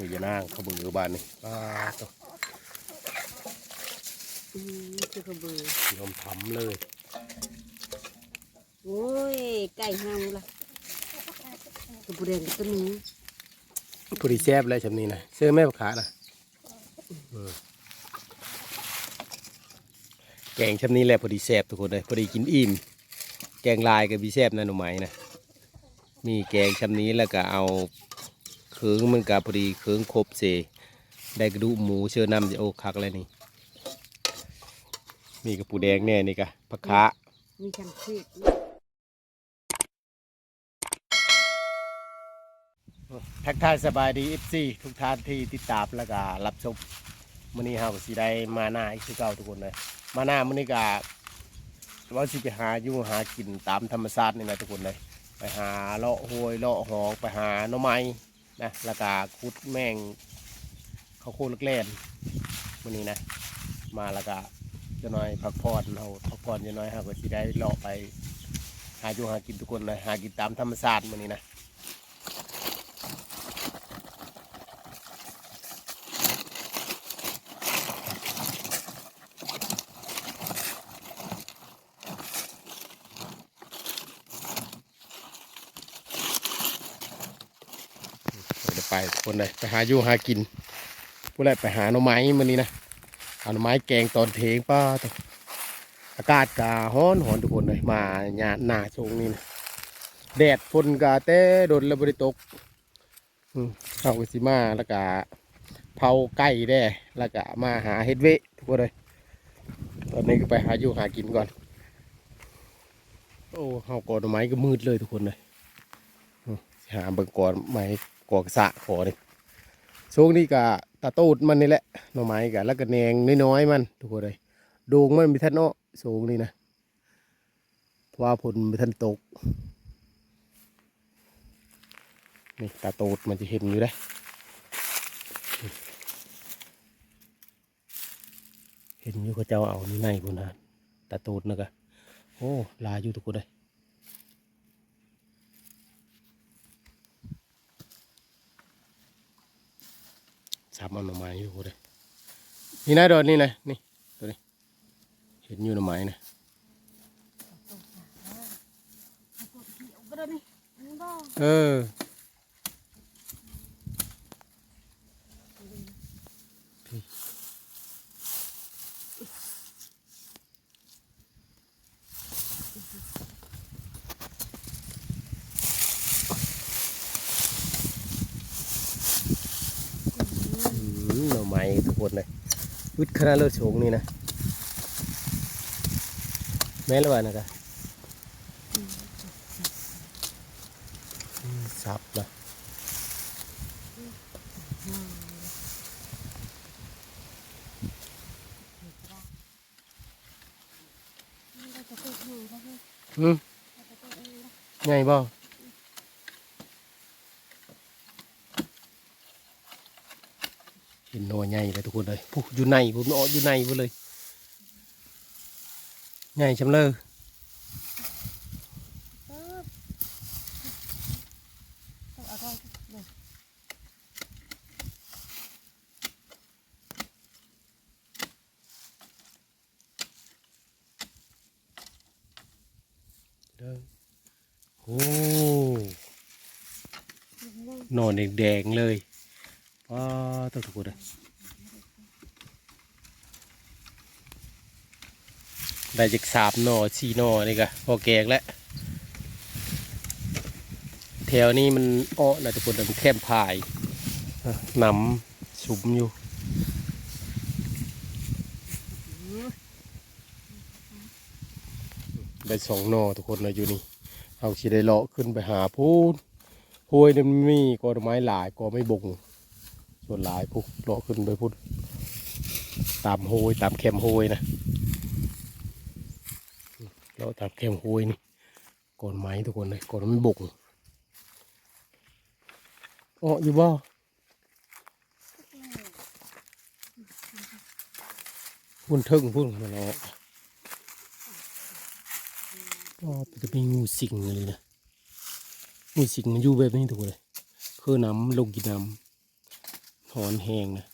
นี่อย่านั่งเขาเบือบ้านนี่ป้าตัวอืมคือกระเบือยอมทำเลย โอ้ย ไก่เฮาล่ะกระเบือแดงกับตัวนี้พอดีแซ่บเลยชำนี้นะเสื้อแม่ปลาขานะอืมแกงชำนี้แหละพอดีแซ่บทุกคนเลยพอดีกินอิ่มแกงลายกับบีแซ่บนะหนูไหมนะมีแกงชำนี้แล้วก็เอา เคืองมันกับพอดีเคืองครบเสได้กระดูกหมูเชื่อน้ำจะโอ้คักเลยนี่มีกระปูแดงแน่นี่กะผักขามีจังซีดทักทายสบายดีเอฟซีทุกท่านที่ติดตามแล้วก็รับชมมื้อนี้เฮาก็สิได้มาหน้าอีกคือเก่าทุกคนเลยมาหน้ามื้อนี้ก็ว่าสิไปหาอยู่หากินตามธรรมชาตินี่นะทุกคนเลยไปหาเลาะห้วยเลาะหองไปหาหน่อไม้ นะแล้วก็ขุดแมงข้าวโพดเล็กๆวันนี้นะ มาแล้วก็จะน้อยพักผ่อนเราพักผ่อนจะน้อยเฮาก็สิได้เลาะไป หาอยู่หากินทุกคนเลยหากินตามธรรมชาติวันนี้นะ ไปคนเลยไปหาอยู่หากินผู้ใดไปหาหน่อไม้มันนี้นะหาหน่อไม้แกงตอนเทงป้าตัวอากาศกาฮ้อนหอนทุกคนเลยมาหยาหนาชงนี่นะแดดฝนกาเต้โดนระบริตกเข้าไปสิมาแล้วก็เผาไก่แด้แล้วก็มาหาเฮ็ดเวทุกคนเลยตอนนี้ก็ไปหาอยู่หากินก่อน โอ้เฮากอหน่อไม้ก็มืดเลยทุกคนเลยหาเบิ่งกอนไม้ กอกสะขอนี่ช่วงนี้ก็ตาตูดมันนี่แหละหน่อไม้กันแล้วก็แนงน้อยๆมันทุกคนเลยด่งมันมีท่านเนาะสูงนี่นะเพราะว่าผลมีท่านตกนี่ตาตูดมันจะเห็นอยู่ได้เห็นอยู่เขาเจ้าเอานี่ในพุ่นนะตาตูดนะกะโอ้ลายอยู่ทุกคนเลย สามเอาหน่อไม้อยู่เลยนี่นะดอนนี่นะนี่ตัวนี้เห็นอยู่หน่อไม้นะก็ได้นี่มันบ่เอออืมห น่อไม้ทุกคนเลยวิทย์คณะเลิศโฉงนี่นะแม่นหรือเปล่านะกะสับนะอืมไงบ่เห็นหนอ ใหญ่เลยทุกคนเลยผู้อยู่ในผมนออยู่ในหมดเลยใหญ่ชำเลยเด้อโอ้หนอนแดงๆเลยว้าตัวทุกคนเลย ได้จากสามนอสี่นอนี่กะพอแกงแล้วแถวนี้มันอ้อนะทุกคนมันแคมพายหนำสุมอยู่ได้สองนอทุกคนนะอยู่นี่เอาสิได้เลาะขึ้นไปหาพูนห้วยนี่มันมีกอไม้หลายกอไม่บงส่วนหลายพุกเลาะขึ้นไปพูดตามห้วยตามแคมห้วยนะ เราตามแคมคุยนี่ก่อนไม้ทุกคนเลยก่อนมันบุกอ๋ออยู่บ่พุ่นเทิงพุ่นมันออกอ๋อจะมีงูสิงเลยนะงูสิงมันอยู่แบบนี้ทุกคนเลยคือน้ำลงกินน้หอนแห้งนะ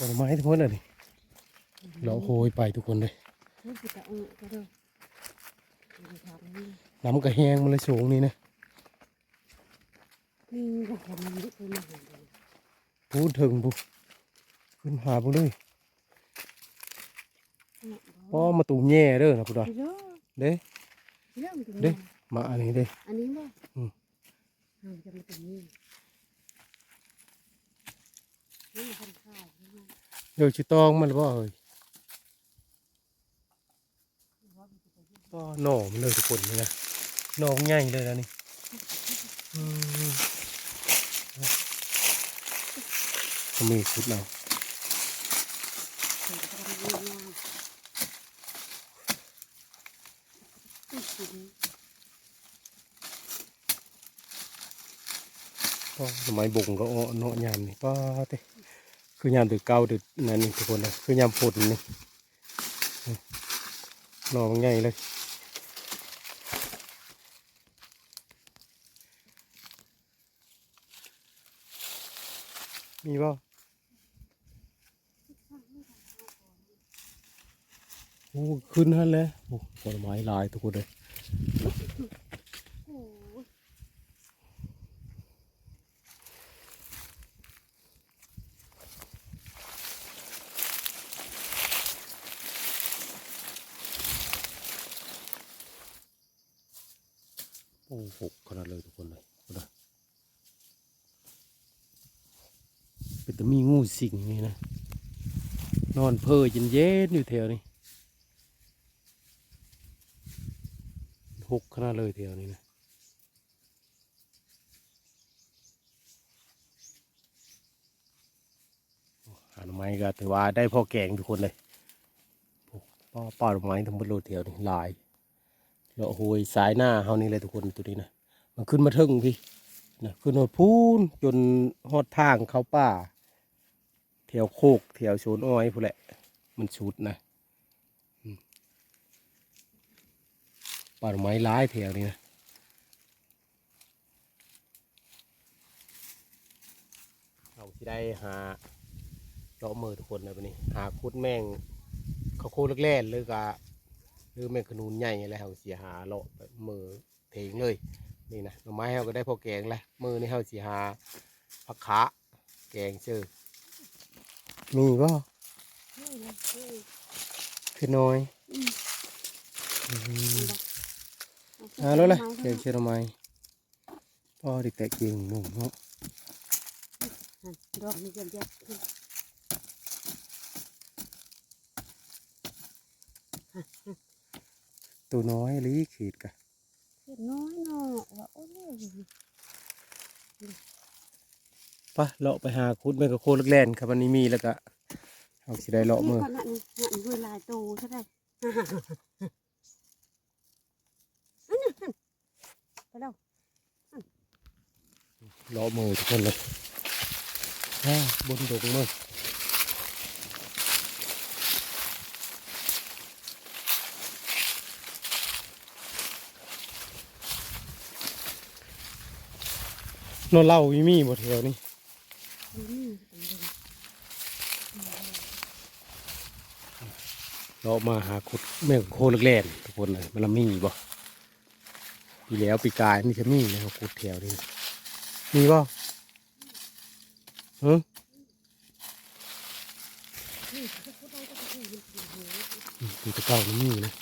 ผลไม้ทุกคนเลยนี่เราโหยไปทุกคนเลยนี่คือตะอุ่นก็เด้อนี่ทำนี่น้ำก็แห้งมันเลยสูงนี่นะนี่บ่เห็นมันนี่คือมันเห็นเลยพูดถึงบุขึ้นหาบุเลยเนี่ยป้อมาตูมแย่เด้อนะพุทธะเยอะเด้เยอะจริงเด้มาอันนี้เด้อันนี้บ่อืมมันจะมาตรงนี้นี่มันทำข้าวใช่ไหม เดี๋ยวชิตองมันหรือเปล่เฮ้ยป้อหน่อมันเลยทุกคนเลยนะหน่อมันใหญ่เลยนะนี่ก็มีชุดเราก็สมัยบุงก็อ้อเนาะยามนี่ป้าเต้ คือยามตึกเก่าตึกนั่นนี่ทุกคนนะคือยามฝนนี่นอมันใหญ่เลยมีบ่โอ้ขึ้นฮั่นแล้วโอ้ผลไม้หลายทุกคนเลย โอ้ย โอ้หกขนาดเลยทุกคนเลยดูนะเป็นแต่มีงู สิงนี่นะ นอนเพอเย็นเย็นอยู่แถวนี้หกขนาดเลยแถวนี้นะหาหน่อไม้ก็ถือว่าได้พ่อแกงทุกคนเลยป้าป้าหน่อไม้ทั้งหมดเลยแถวนี้ลายเลาะโหยสายหน้าเฮานี่เลยทุกคนตัวนี้นะมันขึ้นมาถึงพี่นะขึ้นหดพูนจนฮอดทางเข้าป่า แถวโคกแถวโซนอ้อยพูนแหละ มันชุดนะป่าไม้ร้ายแถวนี้นะเราที่ได้หาเลาะมือทุกคนนะวันนี้ หาคุดแม่งเขาวโคตรแรกๆเลยกะหรือแมงขนูนใหญ่อะไรเขาเสียหาเลาะมือเถงเลยนี่นะหน่อไม้เขาก็ได้พอแกงแล้วมือนี่เขาเสียหาผักขาแกงเจอ มีบ่นี่เลยนี่คือน้อยอืมอืมเอาเอาแล้วเลยไม้แกงเชื่อหน่อไม้พ่อดิแตะเกียงหนุ่มเนาะดอกนี่จะเยอะขึ้นตัวน้อยลีขีดกะเห็ดน้อยเนาะว่าโอ้ย ปะเลาะไปหาคุดแมงกะโคลักแลนครับวันนี้มีแล้วก็เอาสิได้เลาะมือนี่นนั่นี่เวลาโตเท่ไหร่อันนี้ไปแล้วเลาะมือทุกคนเลยอ่าบนดงมือโนเล่ามีมีหมดแถวนี้ เรามาหาขุดแม่งโคเล็กแลนทุกคนเลยมันละมีบ่ปีแล้วปีกายนี่จะมีนะครับขุดแถวนี้มีบ่ฮะนี่เขาพูดได้ก็คือมันเป็นหัวอืมปีตะเก้านี่มีนะ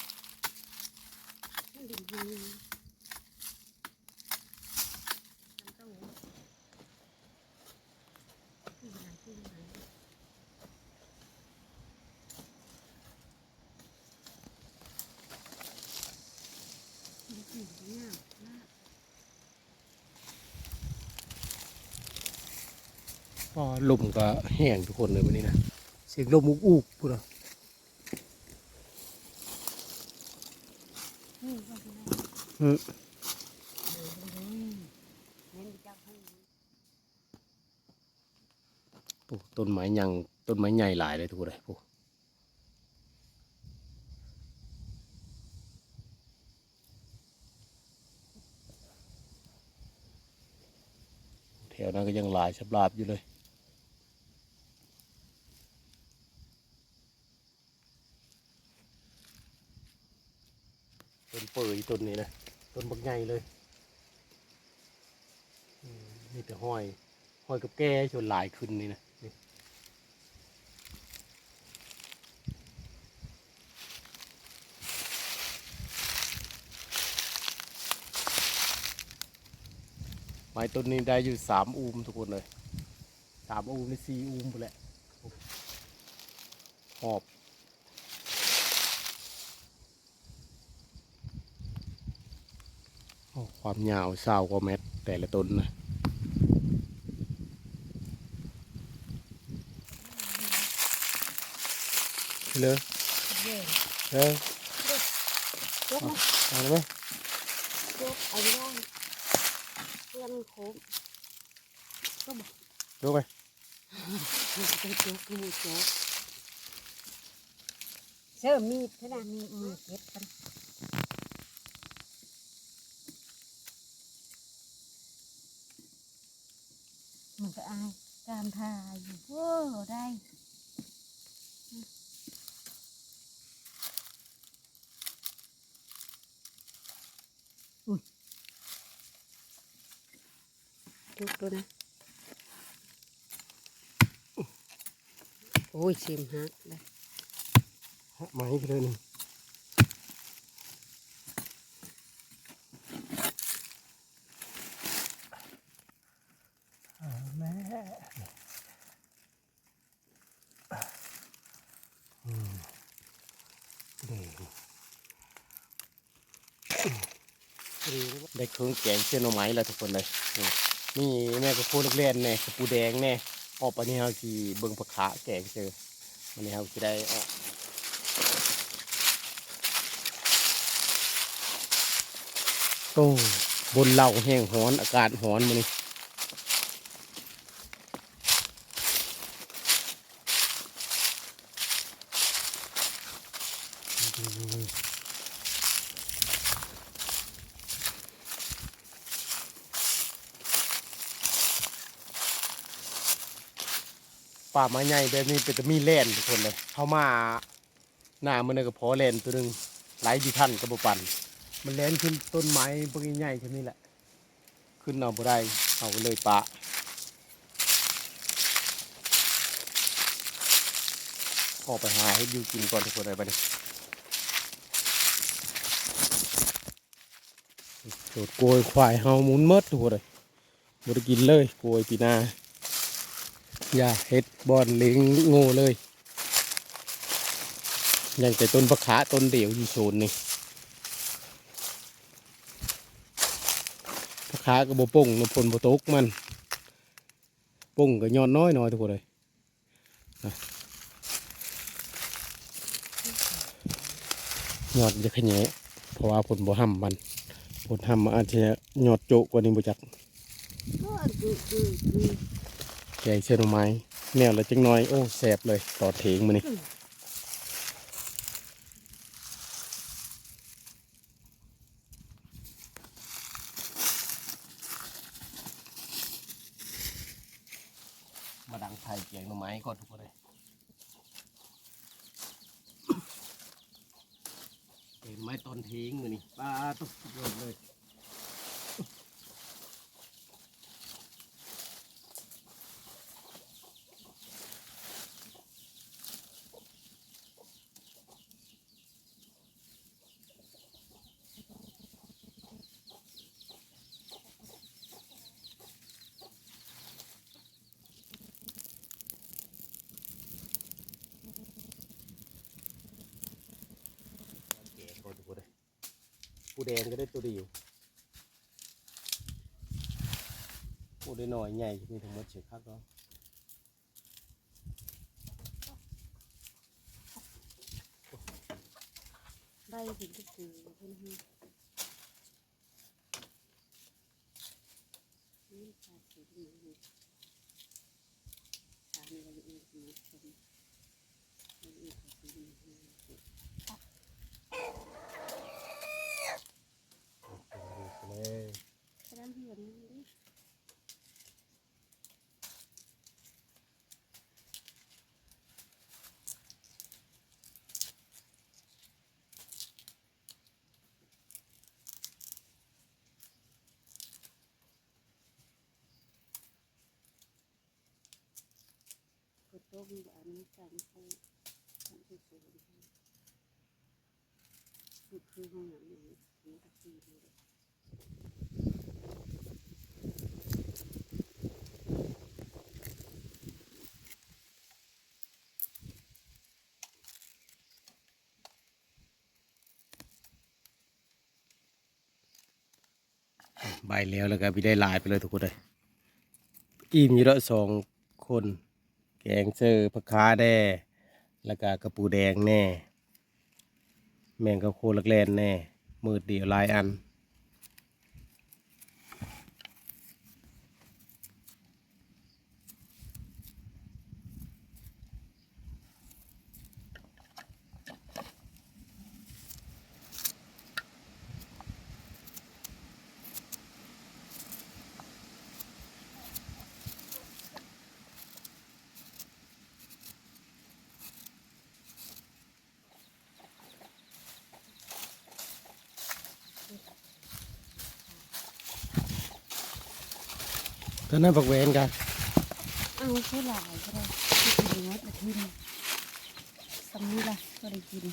มก็แห้งทุกคนเลยวันนี้นะเสียงลมอุกอุกพูดนะอืต้นไม้ยังต้นไม้ใหญ่หลายเลยทุกคนเลยปุ๊แถวนั้นก็ยังหลายชับลาบอยู่เลย เปื่อยต้นนี้นะต้นบักใหญ่เลยอืมมีแต่ห้อยห้อยกับแก่จนหลายขึ้นนี่นะนี่ไม้ต้นนี้ได้อยู่สามอูมทุกคนเลยสามอูมในสี่อูมไปแหละหอบ โอ้ ความยาวเศร้ากว่าเม็ดแต่ละต้นนะเลยเย้เออยกมาเอาเลยไหมยกเอาได้เพื่อนโค้งก็บอกดูไปเป็นโจ๊กคือมูโจ๊กเชื่อมีดขนาดมีมือเก็บกันก็อายตาม ทายอยู่โว้ได้ทุกตัวนะ โอ้ยชิมฮักเลยไม้ไปเลยนี่อาแม่อืมนี่ เครื่องแกงเส้นหน่อไม้แล้วทุกคนเลยนี่แม่กระพูลูกเล่นแน่กระปูแดงแน่ออกอันนี้เราจีเบิ้งผักขาแกงเจอวันนี้เราจะได้ออกโอ้บนเหล่าแห้งหอนอากาศหอนมานี่าไม้ใหญ่แบบนี้เป็นแตะมีแล่นทุกคนเลยเข้ามาหน้ามันเลยก็พอแล่นตัวหนึงไหลดีท่านกระบปัน มันแล่นขึ้นต้นไม้พวกใหญ่ๆแค่นี้แหละ ขึ้นเอาบ่ได้เอาเลยปะออกไปหาให้ยูกินก่อนทุกคนเลยไปเลยโดดโกยควายเฮาหมุนเมดทุกคนเลยบ่ได้กินเลยโกยปีนา อย่าเฮ็ดบอนเลี้ยงโง่เลยย่างแต่ต้นปะขาต้นเดี่ยวอยู่โซนนี่ขาก็บ่ป่งนพลบ่ตกมันป่งก็ยอดน้อยน้อยทุกคนเลยยอดจะขยะเพราะว่าผลบ่ห้ำมัน ผลห้ำมันอาจจะยอดโจกว่านี้บ่จักก็ดูดูดู แกงเส้นหน่อไม้แนวละจังน้อย โอ้แสบเลยต่อเถงมานี่มาดังไทยแกงหน่อไม้ก่อนทุกคนเลยเป็นไม้ต้นทิ้งมือนี่ปลาตุ๊กเยอะเลย แกงก่อนทุกคนเลยผู้ แดงก็ได้ตัวเดียวผู้ได้หน่อยใหญ่มีทั้งหมดเฉยครับก็ได้ถึงที่คือเพื่อนให้นี่ขาดสีเหลืองสามวันอีกนะชมวันอีกสีเหลืองเลยแค่นั้นเพื่อนนี่ ต้มแบบนี้ใส่มะกรูดทำสวยๆคือคือห้องน้ำอย่างนี้นี่ตะกี้นี่เลยใบแล้วแล้วก็พี่ได้ลายไปเลยทุกคนเลยอิ่มอยู่ล้วสองคน แกงเจอผักคาแด่แล้วก็กระปูแดงแน่ แมงกะโคลักแลนแน่ มืดเดียวลายอัน ตอนนั้นผักเวนกันเอาผู้หลายก็ได้ที่กินเนื้อตะทิมสำนี้ละก็ได้กิน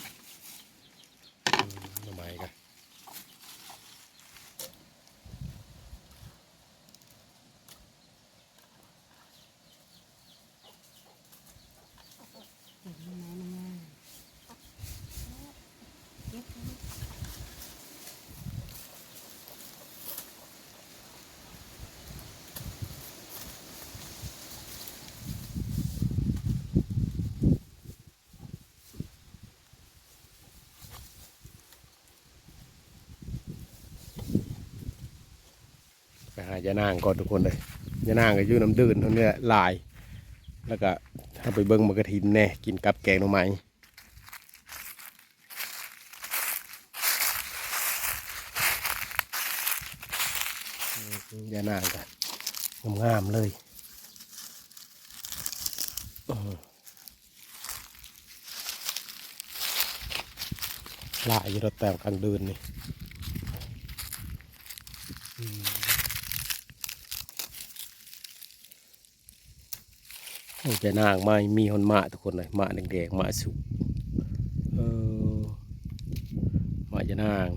ทำไมกัน เก็บน้ำน้ำน้ำเก็บ ไปหายานางก่อนทุกคนเลยยานางก็อยู่น้ำดื่นเท่านี้ลาย แล้วก็ถ้าไปเบิ้งมะกระถินแน่กินกับแกงหน่อไม้ยานางกันงามๆเลยลายอยู่รถแต่งกลางเดือนนี่ จะนางไม่มีหอนหมาทุกคนเลยหมาแดงๆหมาสุกเออหมาจะนาง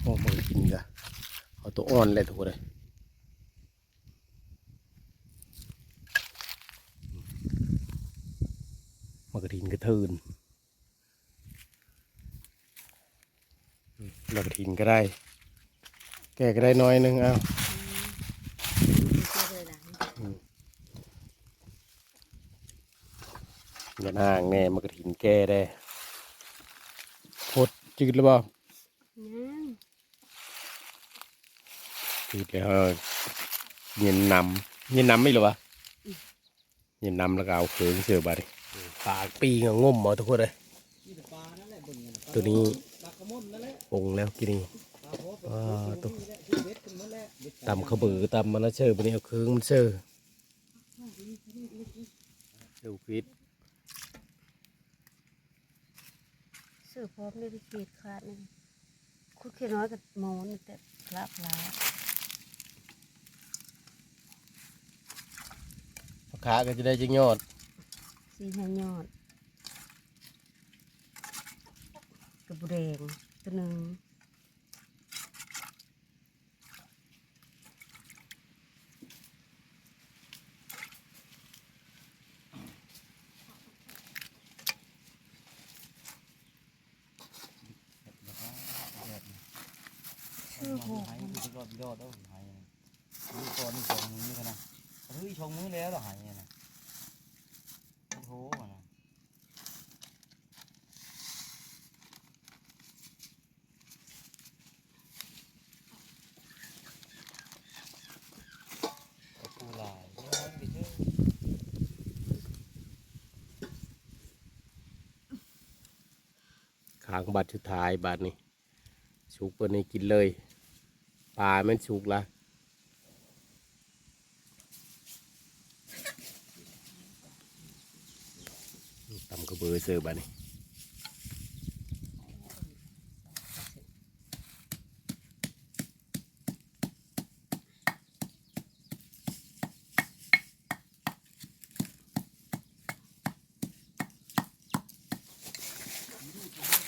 โอ้มันกินกะเอาตัวอ่อนเลยทุกคนเลยมันกระทินกระเทินอืมมันกระทินก็ได้ แกก็ได้น้อยหนึงเอาเก็บเลยหลายอย่าห่างแน่มันกระถินแก้ได้โคตรจืดหรือเปล่าน้ำจืดแล้วเย็นนำเย็นนำไม่หรอวะเย็นนำแล้วก็เอาเขืองเสือบาดิปากปีงงมหมอทุกคนเลยปลานั่นแหละเบิ่งนั่นน่ะตัวนี้ปลากระมุนนั่นแหละปรุงแล้วกินนี่ ปลาโพปอ่าลาตัวตัวนี้แหละที่เบ็ดขึ้นหมดแล้วเบ็ดตำขบือตำมันแล้วเชื่อบันนี้เอาเขืองมันเชื่อเชื่อพิษเสื้อพร้อมเลยที่เกียดขาดนี่คุดแค่น้อยกับหมอนแต่พลาพลาขาก็จะได้จิงยอดสีแม่ยอดกระบุแดงตัวหนึ่ง ชื่อหกหายคือรอดยอดแล้วหายนี่ก่อนนี่สองมือนี่กันนะเฮ้ยชงมือแล้วเหรอหายเนี่ยนะโอ้โหนะเอาปูหลายเดี๋ยวมันไปเจอขางบัตรสุดท้ายบัตรนี่สุกเปิดในกินเลย ปลามันสุกละตำกระเบือเสือบานี่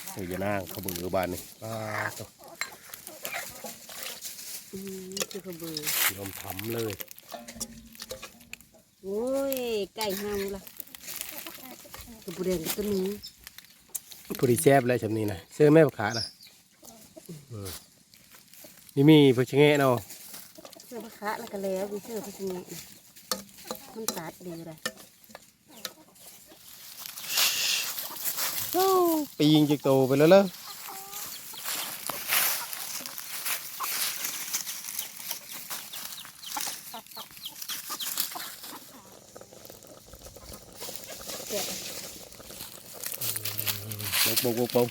เสือยานั่งกระเบือบานนี่ปลาตัว อืมคือกระเบือยอมทำเลย โอ้ยไก่ห้ามละกระเบือแดงตัวนี้พอดีแซ่บแล้วชำนี้นะเสื้อแม่ปลาขานะอืมนี่มีพวกชะเงะเนาะเสื้อผ้าคะแล้วก็แล้วมีเสื้อผ้าเงี้ยมันตัดดีเลยโอ้ปียิงจิกโตไปแล้วเลย ปงปงปงปง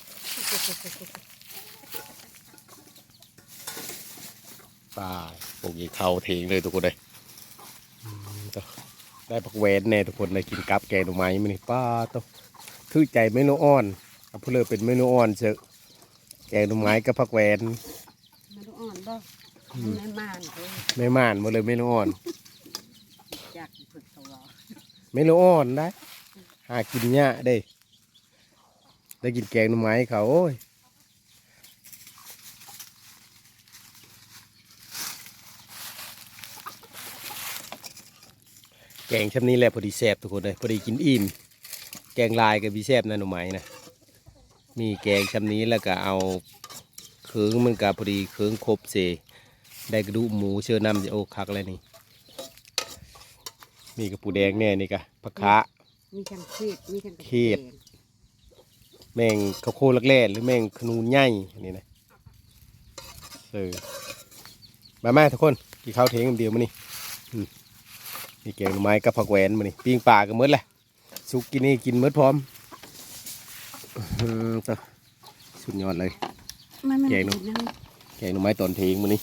ตายปลูกยีเข้าทิ้งเลยทุกคนเลยอืมต่อได้ผักแหวนแน่ทุกคนได้กินกับแกงหน่อไม้มันนี่ป้าต้องคือใจเมนูอ่อนเอาพูดเลยเป็นเมนูอ่อนเชอะแกงหน่อไม้กับผักแหวนมาดูอ่อนบ่แม่ม่านเลยไม่ม่านหมดเลยเมนูอ่อนอยากฝึกตัวเมนูอ่อนได้หากินยากได้ ได้กินแกงหน่อไม้เขาโอ้ยแกงชำนี้แหละพอดีแซ่บทุกคนเลยพอดีกินอิ่มแกงลายกับบีแซ่บนะหน่อไม้นะมีแกงชำนี้แล้วก็เอาเคืองมันกับพอดีเคืองครบเสได้กระดูกหมูเชื่อน้ำจะโอ้คักเลยนี่มีกระปูแดงแน่นี่กะผักคะมีทั้งเขีดมีทั้งกระเขียด แดงแมงข้าวโพดลักแร่หรือแมงขนูนใหญ่อันนี้นะเออมาแม่ทุกคนกินข้าวเทงกันเดียวมานี่อืมมีแกงหน่อไม้กับผักแหวนมานี่ปิ้งปลากันหมดแหละสุกกินนี่กินหมดพร้อมอื้อหือต่อสุดยอดเลยมันมันแกงเนอะดีนะแกงหน่อไม้ตอนเทงมานี่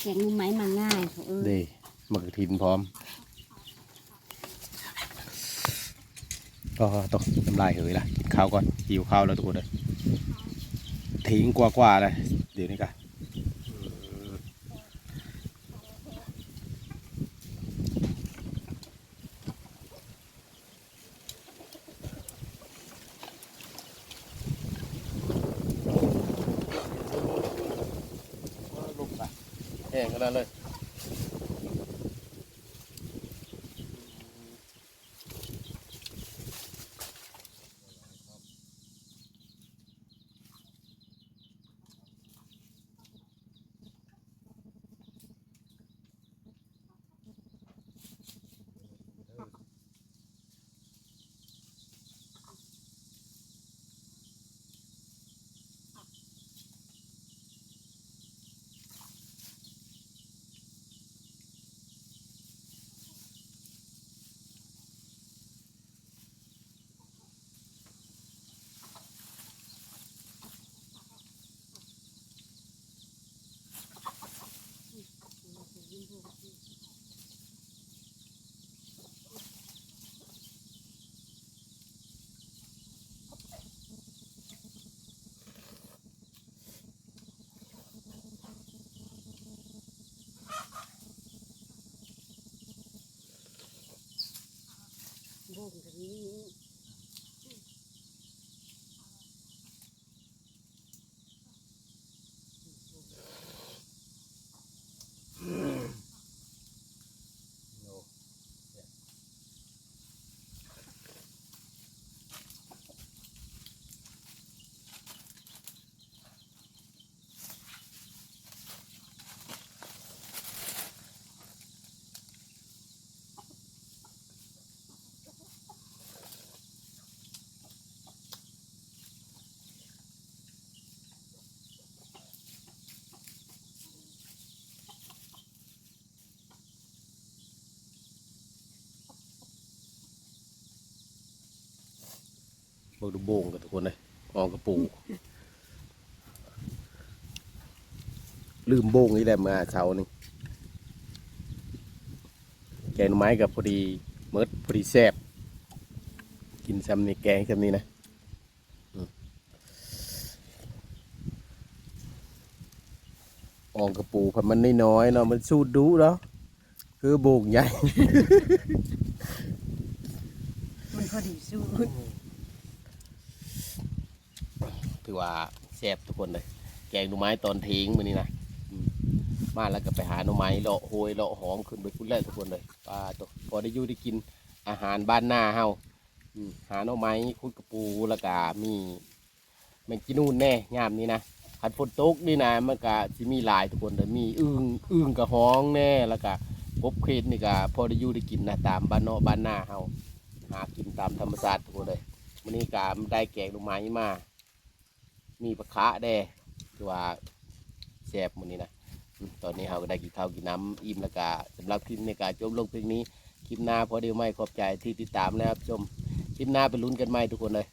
แกงไม้มาง่ายเขาเออเด้มะกระถินพร้อม ก็ต้องน้ำลายเหยละกินข้าวก่อนหิวข้าวแล้วทุกคนเลยทิ้งกว่าๆเลยเดี๋ยวนี้กันแห้งขนาดเลย บอกดูโบงกับทุกคนเลยออกกระปูลืมโบงนี่แหละมาเช้านี่แกงหน่อไม้กับพอดีเมิดพอดีแซบกินซ้ำนี่แกงซ้ำนี่นะอออกระปูพันมันน้อยๆเนาะมันสูดดูเนาะคือโบงใหญ่ มันพอดีสู้ ถือว่าแซ่บทุกคนเลย แกงหน่อไม้ตอนเทงมื้อนี้นะมาแล้วก็ไปหาหน่อไม้เลาะโหยเลาะหอมขึ้นไปพุ่นเลยทุกคนเลยปลาตัวพอได้อยู่ได้กินอาหารบ้านหน้าเฮาหาหน่อไม้คุดกระปูแล้วก็มีแมงจีนูนแน่ยามนี้นะขันฝนตกนี่นะมันก็สิมีหลายทุกคนเลยมีอึ่งอึ่งกระห้องแน่แล้วก็กบเขีดนี่ก็พอได้อยู่ได้กินนะตามบ้านนาะบ้านหน้าเฮาหากินตามธรรมชาติทุกคนเลยวันนี้ก็ได้แกงหน่อไม้มา มีปลาคะแดคือว่าแซ่บมื้อนี้นะตอนนี้เราก็ได้กินข้าวกินน้ำอิ่มแล้วก็สำหรับคลิปในการจบลงเพียงนี้ คลิปหน้าพอเดียวไม่ขอบใจที่ติดตามนะครับชมคลิปหน้าไปลุ้นกันใหม่ทุกคนเลย